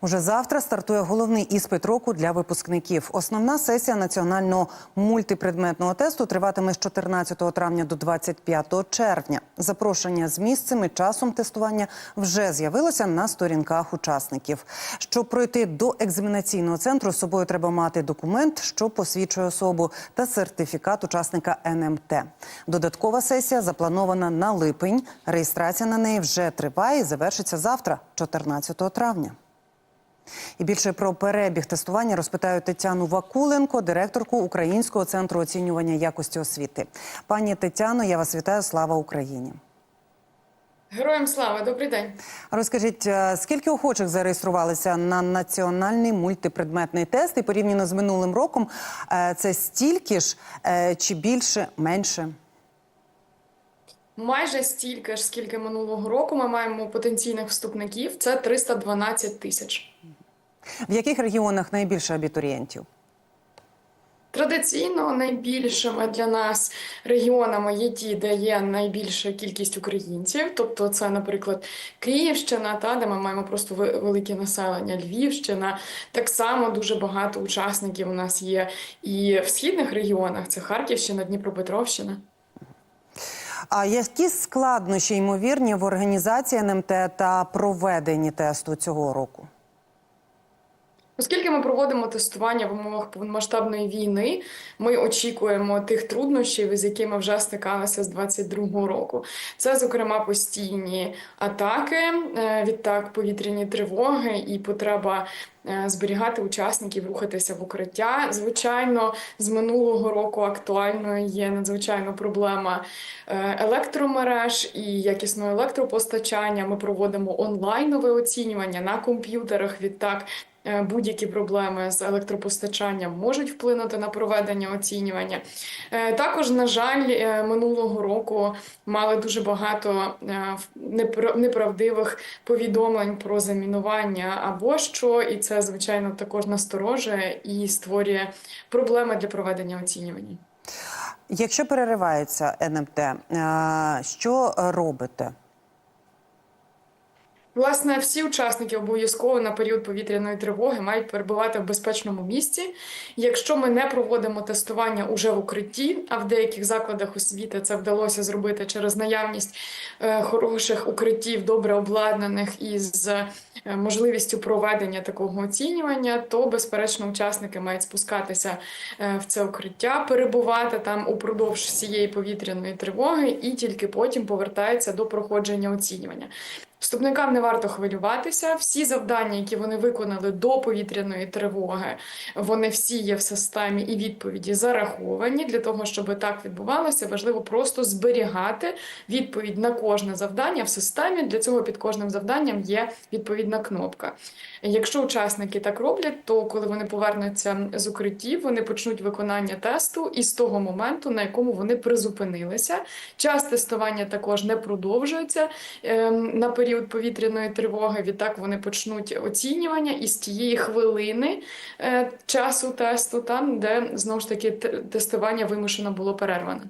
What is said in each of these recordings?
Уже завтра стартує головний іспит року для випускників. Основна сесія національного мультипредметного тесту триватиме з 14 травня до 25 червня. Запрошення з місцем і часом тестування вже з'явилося на сторінках учасників. Щоб пройти до екзаменаційного центру, з собою треба мати документ, що посвідчує особу, та сертифікат учасника НМТ. Додаткова сесія запланована на липень. Реєстрація на неї вже триває і завершиться завтра, 14 травня. І більше про перебіг тестування розпитаю Тетяну Вакуленко, директорку Українського центру оцінювання якості освіти. Пані Тетяно, я вас вітаю. Слава Україні! Героям слава, добрий день. Розкажіть, е, скільки охочих зареєструвалися на національний мультипредметний тест і порівняно з минулим роком, е, це стільки ж е, чи більше, менше? Майже стільки ж, скільки минулого року ми маємо потенційних вступників. Це 312 тисяч. В яких регіонах найбільше абітурієнтів? Традиційно найбільшими для нас регіонами є ті, де є найбільша кількість українців. Тобто, це, наприклад, Київщина, та де ми маємо просто велике населення, Львівщина. Так само дуже багато учасників у нас є і в східних регіонах. Це Харківщина, Дніпропетровщина. А які складнощі ймовірні в організації НМТ та проведенні тесту цього року? Оскільки ми проводимо тестування в умовах повномасштабної війни, ми очікуємо тих труднощів, з якими вже стикалися з 22-го року. Це, зокрема, постійні атаки, е, відтак повітряні тривоги і потреба е, зберігати учасників, рухатися в укриття. Звичайно, з минулого року актуальною є надзвичайно проблема е, електромереж і якісного електропостачання. Ми проводимо онлайнове оцінювання на комп'ютерах. Відтак. Е, Будь-які проблеми з електропостачанням можуть вплинути на проведення оцінювання. Е, Також, на жаль, е, минулого року мали дуже багато непра- неправдивих повідомлень про замінування або що, і це, звичайно, також насторожує і створює проблеми для проведення оцінювання. Якщо переривається НМТ, що робите? Власне, всі учасники обов'язково на період повітряної тривоги мають перебувати в безпечному місці. Якщо ми не проводимо тестування уже в укритті, а в деяких закладах освіти це вдалося зробити через наявність е, хороших укриттів, добре обладнаних із е, можливістю проведення такого оцінювання, то безперечно учасники мають спускатися е, в це укриття, перебувати там упродовж всієї повітряної тривоги і тільки потім повертаються до проходження оцінювання. Вступникам не варто хвилюватися. Всі завдання, які вони виконали до повітряної тривоги, вони всі є в системі і відповіді зараховані. Для того, щоб так відбувалося, важливо просто зберігати відповідь на кожне завдання в системі. Для цього під кожним завданням є відповідна кнопка. Якщо учасники так роблять, то коли вони повернуться з укриттів, вони почнуть виконання тесту і з того моменту, на якому вони призупинилися. Час тестування також не продовжується ем, на період повітряної тривоги. Відтак вони почнуть оцінювання і з тієї хвилини е, часу тесту, там де знову ж таки те- тестування вимушено було перерване.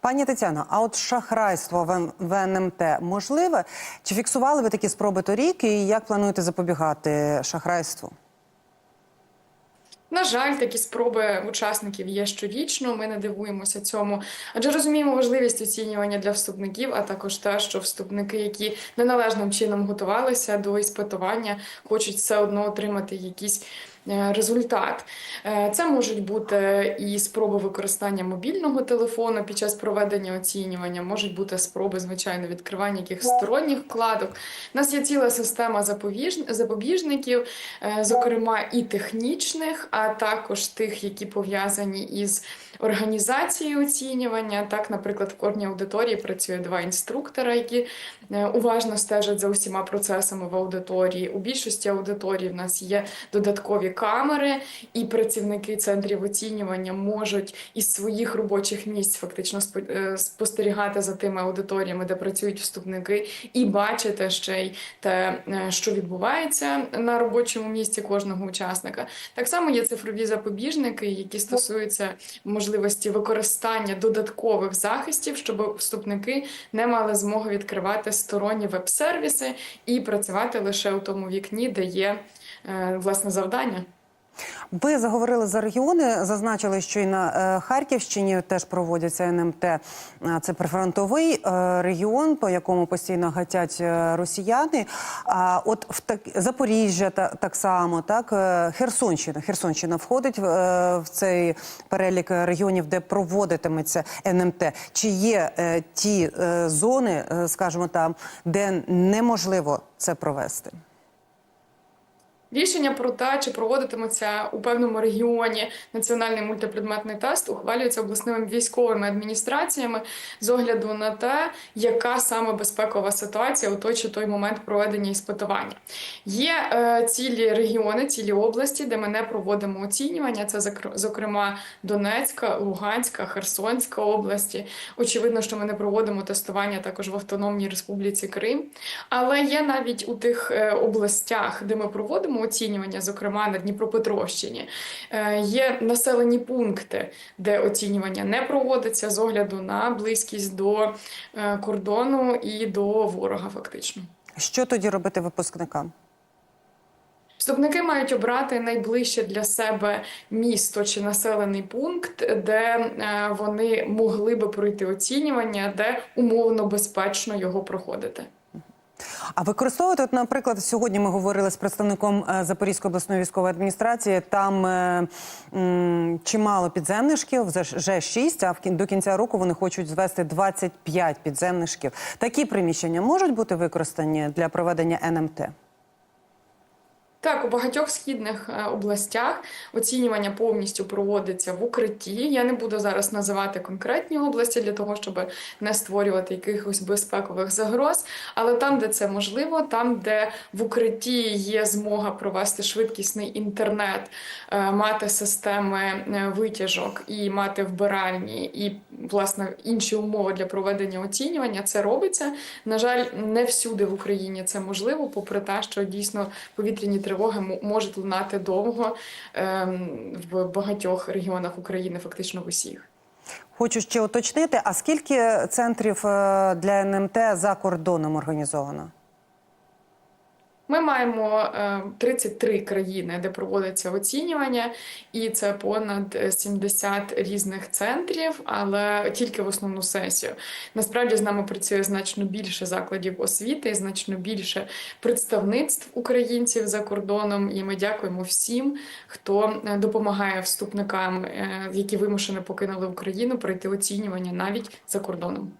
Пані Тетяно, а от шахрайство в в НМТ можливе? Чи фіксували ви такі спроби торік і як плануєте запобігати шахрайству? На жаль, такі спроби учасників є щорічно. Ми не дивуємося цьому, адже розуміємо важливість оцінювання для вступників, а також те, що вступники, які неналежним чином готувалися до іспитування, хочуть все одно отримати якісь. Е, Результат Е, це можуть бути і спроби використання мобільного телефону під час проведення оцінювання, можуть бути спроби, звичайно, відкривання якихось сторонніх вкладок. У нас є ціла система запобіжників, е, зокрема і технічних, а також тих, які пов'язані із організацією оцінювання. Так, наприклад, в кожній аудиторії працює два інструктора, які уважно стежать за усіма процесами в аудиторії. У більшості аудиторій в нас є додаткові камери, і працівники центрів оцінювання можуть із своїх робочих місць фактично е, спостерігати за тими аудиторіями, де працюють вступники, і бачити ще й те, е, що відбувається на робочому місці кожного учасника. Так само є цифрові запобіжники, які стосуються можливості використання додаткових захистів, щоб вступники не мали змоги відкривати сторонні веб-сервіси і працювати лише у тому вікні, де є власне завдання. Ви заговорили за регіони, зазначили, що і на е, Харківщині теж проводяться НМТ. Е, Це прифронтовий е, регіон, по якому постійно гатять е, росіяни. А от в так Запоріжжя та так само, так е, Херсонщина. Херсонщина входить в, е, цей перелік регіонів, де проводитиметься НМТ. Чи є е, ті е, зони, е, скажімо там, де неможливо це провести? Рішення про те, чи проводитиметься у певному регіоні національний мультипредметний тест, ухвалюється обласними військовими адміністраціями з огляду на те, яка саме безпекова ситуація у той чи той момент проведення іспитування. Є е, цілі регіони, цілі області, де ми не проводимо оцінювання. Це зокрема Донецька, Луганська, Херсонська області. Очевидно, що ми не проводимо тестування також в Автономній Республіці Крим. Але є навіть у тих е, областях, де ми проводимо оцінювання, зокрема на Дніпропетровщині, е, є населені пункти, де оцінювання не проводиться з огляду на близькість до е, кордону і до ворога, фактично. Що тоді робити випускникам? Вступники мають обрати найближче для себе місто чи населений пункт, де е, вони могли би пройти оцінювання, де умовно безпечно його проходити. А використовувати, от, наприклад, сьогодні ми говорили з представником е, Запорізької обласної військової адміністрації. Там е, м, чимало підземних шкіл, вже ж 6, а в кін- до кінця року вони хочуть звести 25 підземних шкіл. Такі приміщення можуть бути використані для проведення НМТ? Так, у багатьох східних е, областях оцінювання повністю проводиться в укритті. Я не буду зараз називати конкретні області для того, щоб не створювати якихось безпекових загроз. Але там, де це можливо, там, де в укритті є змога провести швидкісний інтернет, е, мати системи е, витяжок і мати вбиральні, і власне інші умови для проведення оцінювання, це робиться. На жаль, не всюди в Україні це можливо, попри те, що дійсно повітряні тривоги можуть лунати довго ем, в багатьох регіонах України, фактично в усіх. Хочу ще уточнити, а скільки центрів е, для НМТ за кордоном організовано? Ми маємо е, 33 країни, де проводиться оцінювання, і це понад е, 70 різних центрів, але тільки в основну сесію. Насправді з нами працює значно більше закладів освіти, значно більше представництв українців за кордоном. І ми дякуємо всім, хто е, допомагає вступникам, е, які вимушено покинули Україну, пройти оцінювання навіть за кордоном.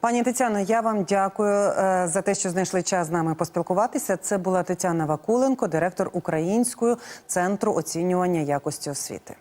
Пані Тетяно, я вам дякую е, за те, що знайшли час з нами поспілкуватися. Це була Тетяна Вакуленко, директор Українського центру оцінювання якості освіти.